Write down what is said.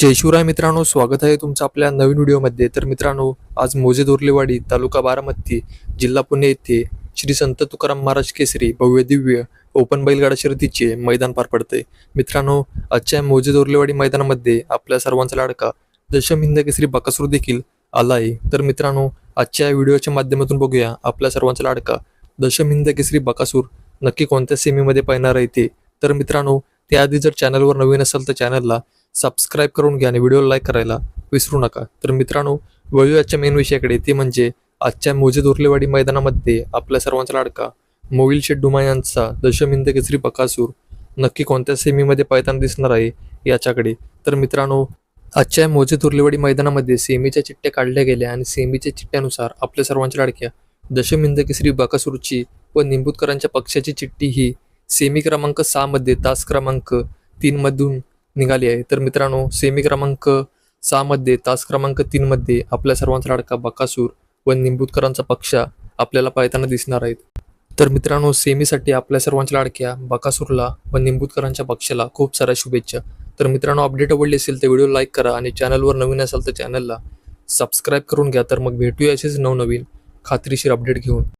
जय शिवराय मित्रांनो स्वागत आहे तुमचं आपल्या नवीन व्हिडिओमध्ये. तर मित्रांनो आज मोजे दोर्लेवाडी तालुका बारामती जिल्हा पुणे येथे श्री संत तुकाराम महाराज केसरी भव्य दिव्य ओपन बैलगाडा शर्यतीचे मैदान पार पडते मित्रांनो आजच्या मोजे दोर्लेवाडी मैदानामध्ये आपल्या सर्वांचा लाडका दशम हिंद केसरी बकासूर देखील आला आहे तर मित्रांनो आजच्या व्हिडिओच्या माध्यमातून बघूया आपल्या सर्वांचा लाडका दशम हिंद केसरी बकासूर नक्की कोणत्या सेमीमध्ये पाहणार आहे ते. तर मित्रांनो त्याआधी जर चॅनलवर नवीन असेल तर चॅनलला सबस्क्राईब करून घ्या आणि व्हिडिओ लाईक करायला विसरू नका. तर मित्रांनो वळू आजच्या मेन विषयाकडे. ते म्हणजे आजच्या मोजे दोर्लेवाडी मैदानामध्ये आपल्या सर्वांचा लाडका मोविल शेड्डुमा यांचा दशमिंद केसरी बकासूर नक्की कोणत्या सेमीमध्ये पायताना दिसणार आहे याच्याकडे. तर मित्रांनो आजच्या मोजे दोर्लेवाडी मैदानामध्ये सेमीच्या चिठ्ठ्या काढल्या गेल्या आणि सेमीच्या चिठ्ठ्यानुसार आपल्या सर्वांच्या लाडक्या दशमिंद केसरी बकासूरची व निंबूतकरांच्या पक्षाची चिठ्ठी ही सेमी क्रमांक सहामध्ये तास क्रमांक तीनमधून निघाली आहे. तर मित्रांनो सेमी क्रमांक सहामध्ये तास क्रमांक तीनमध्ये आपल्या सर्वांचा लाडका बकासूर व निंबूतकरांचा पक्षा आपल्याला पाहताना दिसणार आहेत. तर मित्रांनो सेमीसाठी आपल्या सर्वांच्या लाडक्या बकासूरला व निंबूतकरांच्या पक्षाला खूप साऱ्या शुभेच्छा. तर मित्रांनो अपडेट आवडली असेल तर व्हिडिओ लाईक करा आणि चॅनलवर नवीन असाल तर चॅनलला सबस्क्राईब करून घ्या. तर मग भेटूया असेच नवनवीन खात्रीशीर अपडेट घेऊन.